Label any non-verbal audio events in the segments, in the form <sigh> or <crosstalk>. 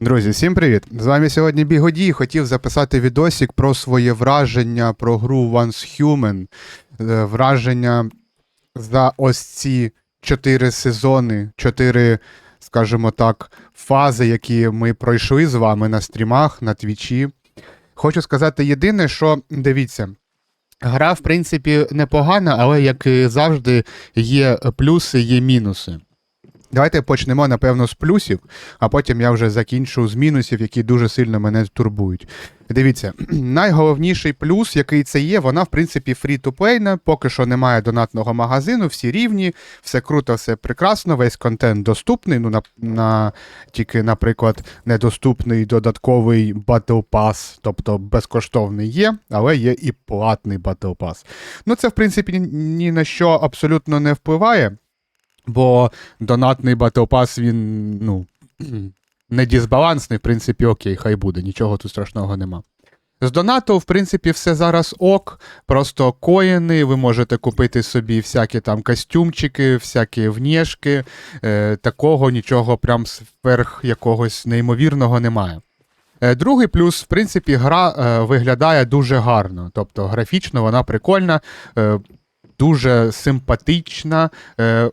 Друзі, всім привіт! З вами сьогодні Бігодій. Хотів записати відосик про своє враження про гру Once Human. Е, Враження за ось ці чотири сезони, чотири, скажімо так, фази, які ми пройшли з вами на стрімах, на твічі. Хочу сказати єдине, що дивіться. Гра, в принципі, непогана, але, як завжди, є плюси, є мінуси. Давайте почнемо, напевно, з плюсів, а потім я вже закінчу з мінусів, які дуже сильно мене турбують. Дивіться, <clears throat> найголовніший плюс, який це є, вона, в принципі, фрі-то-плейна, поки що немає донатного магазину, всі рівні, все круто, все прекрасно, весь контент доступний. Ну, на, на тільки, наприклад, недоступний додатковий Battle Pass, тобто безкоштовний є, але є і платний Battle Pass. Ну, це, в принципі, ні на що абсолютно не впливає. Бо донатний Pass, він, ну, не дисбалансний, в принципі, окей, хай буде, нічого тут страшного нема. З донату, в принципі, все зараз ок, просто коїни, ви можете купити собі всякі там костюмчики, всякі внешки, е, такого нічого прям сверх якогось неймовірного немає. Е, Другий плюс, в принципі, гра е, виглядає дуже гарно. Тобто графічно вона прикольна, е, дуже симпатична. Е,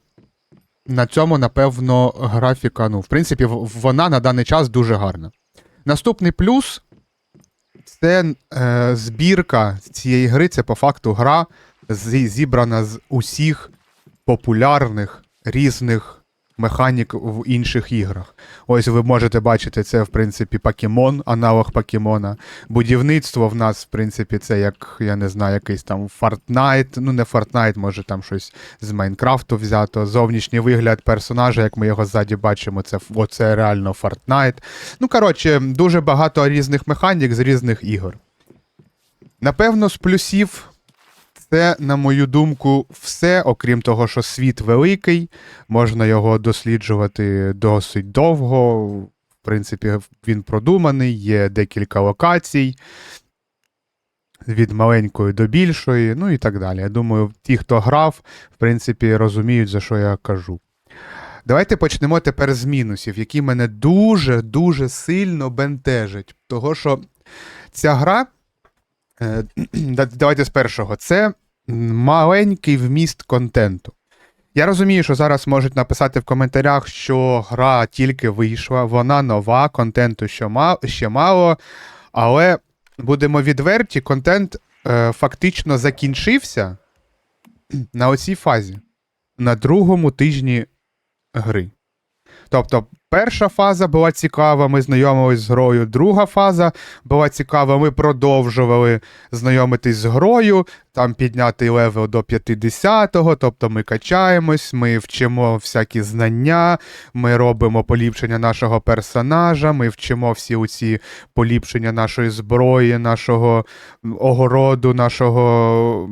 на цьому, напевно, графіка, ну, в принципі, вона на даний час дуже гарна. Наступний плюс це е, збірка цієї гри, це по факту гра, зібрана з усіх популярних різних механік в інших іграх. Ось ви можете бачити, це, в принципі, покемон, аналог покемона. Будівництво в нас, в принципі, це як, я не знаю, якийсь там Fortnite, ну не Fortnite, може там щось з Майнкрафту взято. Зовнішній вигляд персонажа, як ми його ззаді бачимо, це оце реально Fortnite. Ну, коротше, дуже багато різних механік з різних ігор. Напевно, з плюсів. Це, на мою думку, все, окрім того, що світ великий, можна його досліджувати досить довго. В принципі, він продуманий, є декілька локацій від маленької до більшої, ну і так далі. Я думаю, ті, хто грав, в принципі, розуміють, за що я кажу. Давайте почнемо тепер з мінусів, які мене дуже-дуже сильно бентежать. Того, що ця гра. Е, <clears throat> да- Давайте з першого. Це маленький вміст контенту. Я розумію, що зараз можуть написати в коментарях, що гра тільки вийшла, вона нова, контенту ще мало, але будемо відверті, контент е, фактично закінчився <clears throat> на оцій фазі, на другому тижні гри. Тобто, перша фаза була цікава, ми знайомились з грою. Друга фаза була цікава, ми продовжували знайомитись з грою, там підняти левел до 50-го, тобто ми качаємось, ми вчимо всякі знання, ми робимо поліпшення нашого персонажа, ми вчимо всі оці поліпшення нашої зброї, нашого огороду, нашого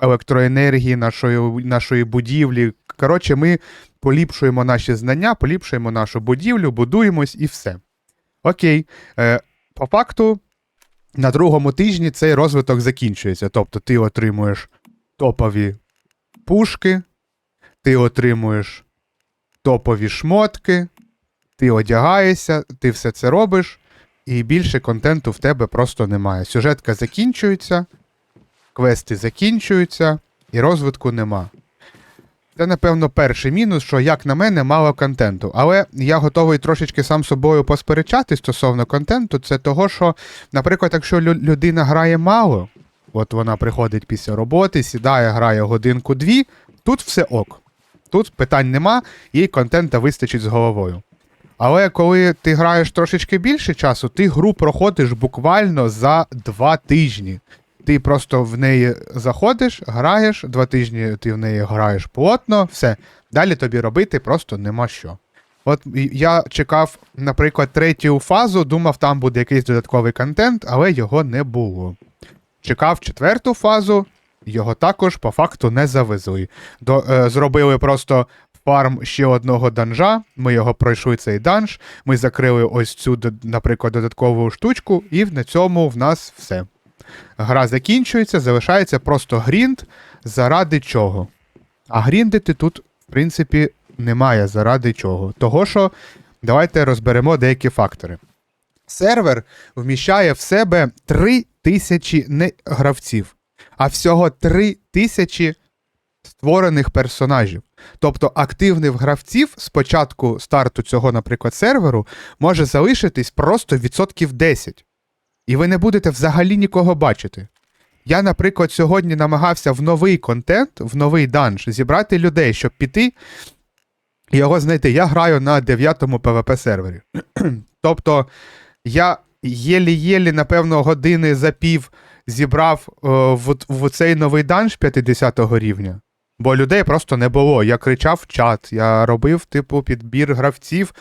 електроенергії, нашої, нашої будівлі. Коротше, ми поліпшуємо наші знання, поліпшуємо нашу будівлю, будуємось і все. Окей. Е, по факту, на другому тижні цей розвиток закінчується. Тобто ти отримуєш топові пушки, ти отримуєш топові шмотки, ти одягаєшся, ти все це робиш, і більше контенту в тебе просто немає. Сюжетка закінчується, квести закінчуються, і розвитку нема. Це, напевно, перший мінус, що, як на мене, мало контенту. Але я готовий трошечки сам собою посперечати стосовно контенту. Це того, що, наприклад, якщо людина грає мало, от вона приходить після роботи, сідає, грає годинку-дві, тут все ок. Тут питань нема, їй контента вистачить з головою. Але коли ти граєш трошечки більше часу, ти гру проходиш буквально за два тижні. Ти просто в неї заходиш, граєш, два тижні ти в неї граєш плотно, все. Далі тобі робити просто нема що. От я чекав, наприклад, третю фазу, думав, там буде якийсь додатковий контент, але його не було. Чекав четверту фазу, його також по факту не завезли. До, е, зробили просто фарм ще одного данжа. Ми його пройшли цей данж. Ми закрили ось цю, наприклад, додаткову штучку, і на цьому в нас все. Гра закінчується, залишається просто грінд, заради чого. А гріндити тут, в принципі, немає заради чого. Того, що давайте розберемо деякі фактори. Сервер вміщає в себе 3 тисячі не гравців, а всього 3 тисячі створених персонажів. Тобто активних гравців з початку старту цього, наприклад, серверу може залишитись просто відсотків 10. І ви не будете взагалі нікого бачити. Я, наприклад, сьогодні намагався в новий контент, в новий данж зібрати людей, щоб піти і його знайти. Я граю на 9-му PvP сервері. <clears throat> тобто я єлі-єлі, напевно, години за пів зібрав е, в, в цей новий данж 50 го рівня. Бо людей просто не було. Я кричав в чат, я робив, типу, підбір гравців,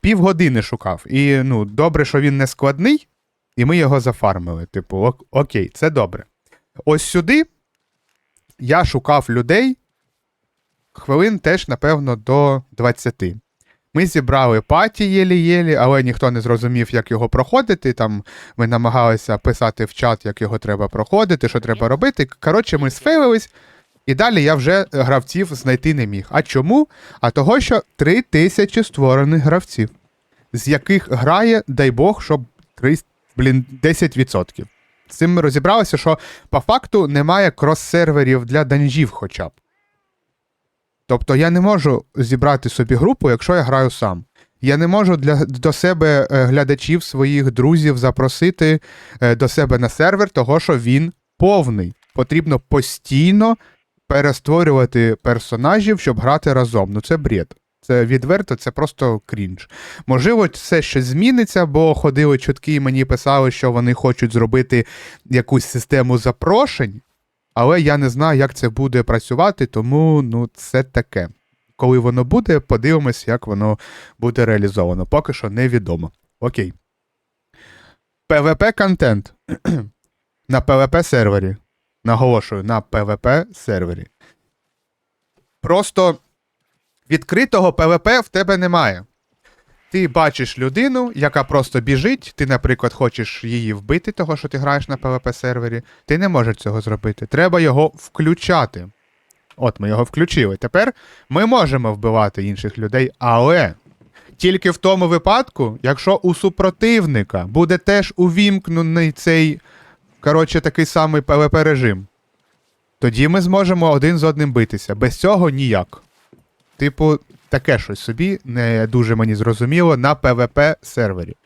півгодини шукав. І ну, добре, що він не складний, і ми його зафармили. Типу, ок- окей, це добре. Ось сюди я шукав людей хвилин теж, напевно, до 20. Ми зібрали паті єлі-єлі, але ніхто не зрозумів, як його проходити. Там ми намагалися писати в чат, як його треба проходити, що треба робити. Коротше, ми сфейлились, і далі я вже гравців знайти не міг. А чому? А того, що 3 тисячі створених гравців, з яких грає, дай Бог, щоб 3, блін, 10%. З цим ми розібралися, що по факту немає крос-серверів для данжів хоча б. Тобто я не можу зібрати собі групу, якщо я граю сам. Я не можу для, до себе е, глядачів, своїх друзів запросити е, до себе на сервер, того що він повний. Потрібно постійно перестворювати персонажів, щоб грати разом. Ну це бред. Це відверто, це просто крінж. Можливо, це щось зміниться, бо ходили чутки і мені писали, що вони хочуть зробити якусь систему запрошень, але я не знаю, як це буде працювати, тому ну, це таке. Коли воно буде, подивимось, як воно буде реалізовано. Поки що невідомо. Окей. PvP контент <clears throat> на PvP сервері. Наголошую, на PvP сервері. Просто відкритого PvP в тебе немає. Ти бачиш людину, яка просто біжить, ти, наприклад, хочеш її вбити, того, що ти граєш на PvP сервері. Ти не можеш цього зробити. Треба його включати. От ми його включили. Тепер ми можемо вбивати інших людей, але тільки в тому випадку, якщо у супротивника буде теж увімкнений цей, коротше, такий самий PvP режим, тоді ми зможемо один з одним битися. Без цього ніяк. Типу, таке щось собі не дуже мені зрозуміло на PvP сервері.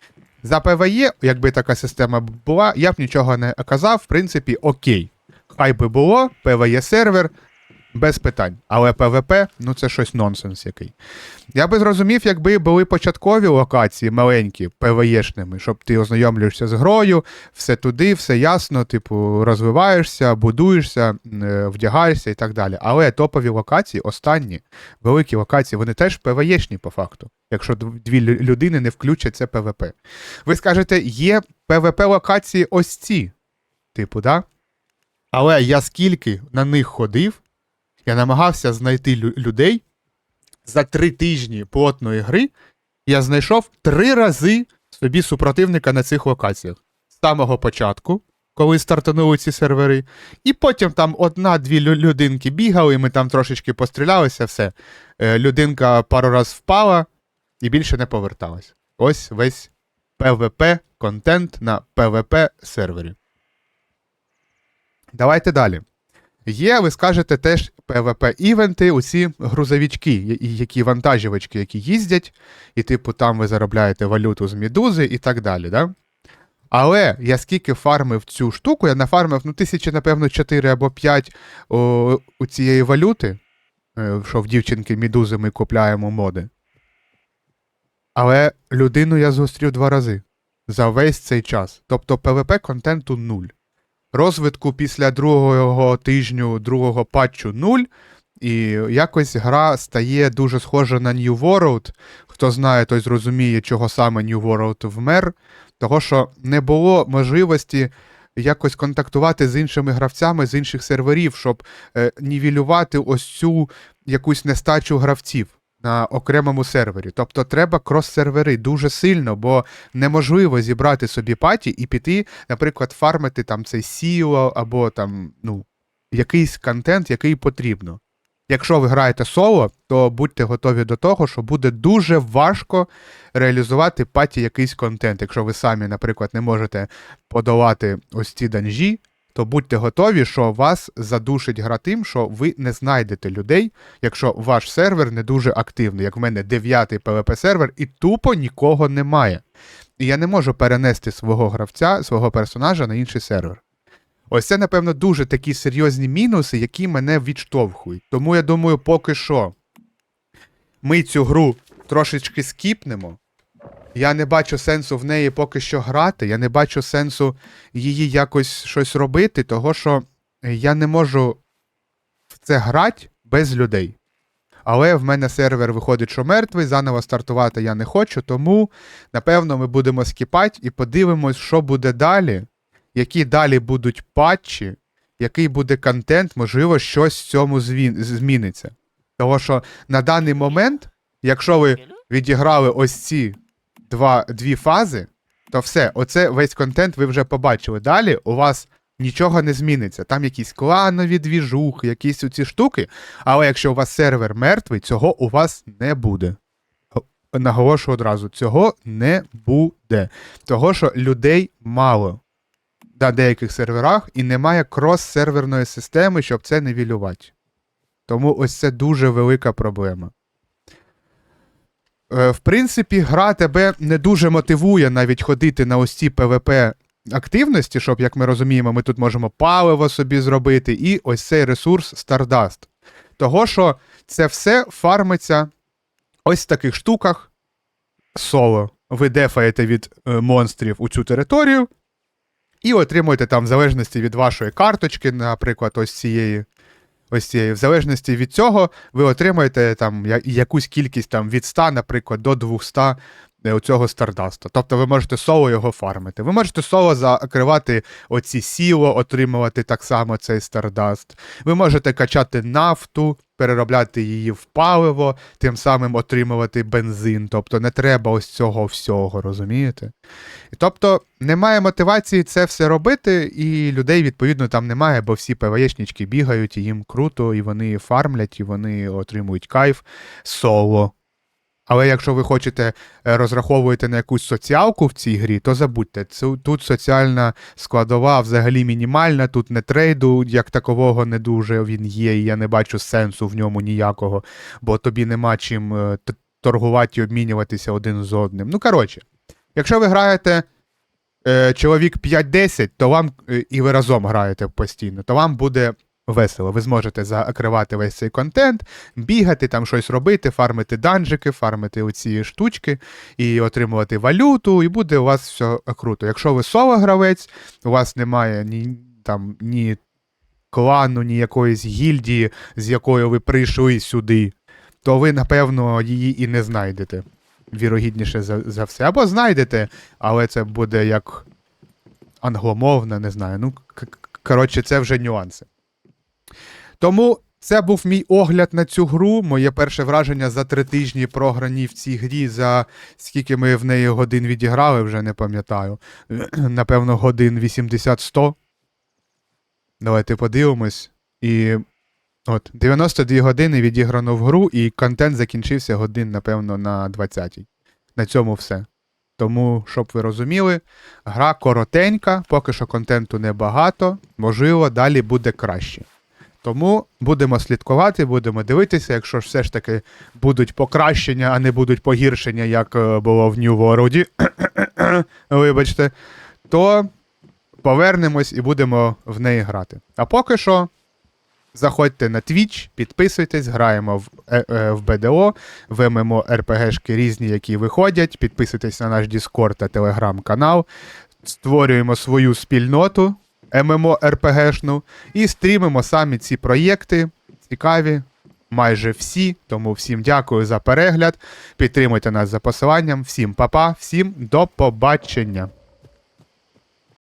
За PvE, якби така система була, я б нічого не казав, в принципі, окей. Хай би було, PvE сервер, без питань. Але PvP, ну це щось нонсенс який. Я би зрозумів, якби були початкові локації маленькі, PvE-шними, щоб ти ознайомлюєшся з грою, все туди, все ясно, типу, розвиваєшся, будуєшся, е, вдягаєшся і так далі. Але топові локації, останні великі локації, вони теж PvE-шні по факту, якщо дві людини не включать це PvP. Ви скажете, є PvP локації ось ці, типу, да? Але я скільки на них ходив, я намагався знайти лю- людей за три тижні плотної гри. Я знайшов три рази собі супротивника на цих локаціях. З самого початку, коли стартанули ці сервери, і потім там одна-дві лю- людинки бігали, ми там трошечки пострілялися, все. Е, людинка пару раз впала і більше не поверталась. Ось весь PvP контент на PvP сервері. Давайте далі. Є, ви скажете, теж PvP-івенти, усі грузовички, які вантажівочки, які їздять, і, типу, там ви заробляєте валюту з медузи і так далі. Да? Але я скільки фармив цю штуку, я нафармив, ну, тисячі, напевно, 4 або 5 о, у цієї валюти, е, що в дівчинки медузи ми купляємо моди. Але людину я зустрів два рази за весь цей час. Тобто PvP контенту нуль розвитку після другого тижню, другого патчу нуль. І якось гра стає дуже схожа на New World. Хто знає, той зрозуміє, чого саме New World вмер. Того, що не було можливості якось контактувати з іншими гравцями з інших серверів, щоб е, нівелювати ось цю якусь нестачу гравців на окремому сервері. Тобто треба крос-сервери дуже сильно, бо неможливо зібрати собі паті і піти, наприклад, фармити там цей сіло або там, ну, якийсь контент, який потрібно. якщо ви граєте соло, то будьте готові до того, що буде дуже важко реалізувати паті якийсь контент. Якщо ви самі, наприклад, не можете подолати ось ці данжі, то будьте готові, що вас задушить гра тим, що ви не знайдете людей, якщо ваш сервер не дуже активний. Як в мене дев'ятий PvP сервер, і тупо нікого немає. І я не можу перенести свого гравця, свого персонажа на інший сервер. Ось це, напевно, дуже такі серйозні мінуси, які мене відштовхують. Тому я думаю, поки що ми цю гру трошечки скіпнемо. Я не бачу сенсу в неї поки що грати. Я не бачу сенсу її якось щось робити, того що я не можу в це грати без людей. Але в мене сервер виходить, що мертвий, заново стартувати я не хочу, тому напевно ми будемо скіпати і подивимось, що буде далі, які далі будуть патчі, який буде контент, можливо, щось в цьому зміниться. Того що на даний момент, якщо ви відіграли ось ці два, дві фази, то все, оце весь контент ви вже побачили. Далі у вас нічого не зміниться. Там якісь кланові двіжухи, якісь оці штуки. Але якщо у вас сервер мертвий, цього у вас не буде. Наголошую одразу, цього не буде. Того, що людей мало на деяких серверах і немає крос-серверної системи, щоб це нивелювати. Тому ось це дуже велика проблема. Е, в принципі, гра тебе не дуже мотивує навіть ходити на ось ці PvP активності, щоб, як ми розуміємо, ми тут можемо паливо собі зробити, і ось цей ресурс Stardust. Того, що це все фармиться ось в таких штуках соло. Ви дефаєте від е, монстрів у цю територію, і отримуєте там, в залежності від вашої карточки, наприклад, ось цієї. Ось цієї. В залежності від цього, ви отримаєте там якусь кількість там від 100, наприклад, до 200 е, у цього Стардаста. Тобто ви можете соло його фармити. Ви можете соло закривати оці сіло, отримувати так само цей Стардаст. Ви можете качати нафту, переробляти її в паливо, тим самим отримувати бензин. Тобто не треба ось цього всього, розумієте? Тобто немає мотивації це все робити, і людей, відповідно, там немає, бо всі ПВЄшнички бігають, і їм круто, і вони фармлять, і вони отримують кайф соло. Але якщо ви хочете е, розраховуєте на якусь соціалку в цій грі, то забудьте, тут соціальна складова взагалі мінімальна, тут не трейду як такового не дуже він є, і я не бачу сенсу в ньому ніякого, бо тобі нема чим е, торгувати і обмінюватися один з одним. Ну, коротше, якщо ви граєте е, чоловік 5-10, то вам і ви разом граєте постійно, то вам буде весело. Ви зможете закривати весь цей контент, бігати, там щось робити, фармити данжики, фармити оці штучки і отримувати валюту, і буде у вас все круто. Якщо ви соло гравець, у вас немає ні там ні клану, ні якоїсь гільдії, з якою ви прийшли сюди, то ви, напевно, її і не знайдете. Вірогідніше за, за все. Або знайдете, але це буде як англомовна, не знаю. Ну, коротше, це вже нюанси. Тому це був мій огляд на цю гру. Моє перше враження за три тижні програні в цій грі, за скільки ми в неї годин відіграли, вже не пам'ятаю. <clears throat> Напевно, годин 80-100. Давайте подивимось. І от 92 години відіграно в гру, і контент закінчився годин, напевно, на 20-й. На цьому все. Тому, щоб ви розуміли, гра коротенька, поки що контенту небагато, можливо, далі буде краще. Тому будемо слідкувати, будемо дивитися, якщо ж все ж таки будуть покращення, а не будуть погіршення, як е, було в World, <coughs> вибачте, то повернемось і будемо в неї грати. А поки що. Заходьте на Twitch, підписуйтесь, граємо в, е, е, в БДО, в ММО РПГшки різні, які виходять. Підписуйтесь на наш Discord та Telegram канал. Створюємо свою спільноту ММО РПГшну і стрімимо самі ці проєкти. Цікаві, майже всі. Тому всім дякую за перегляд. Підтримуйте нас за посиланням. Всім па-па, всім до побачення.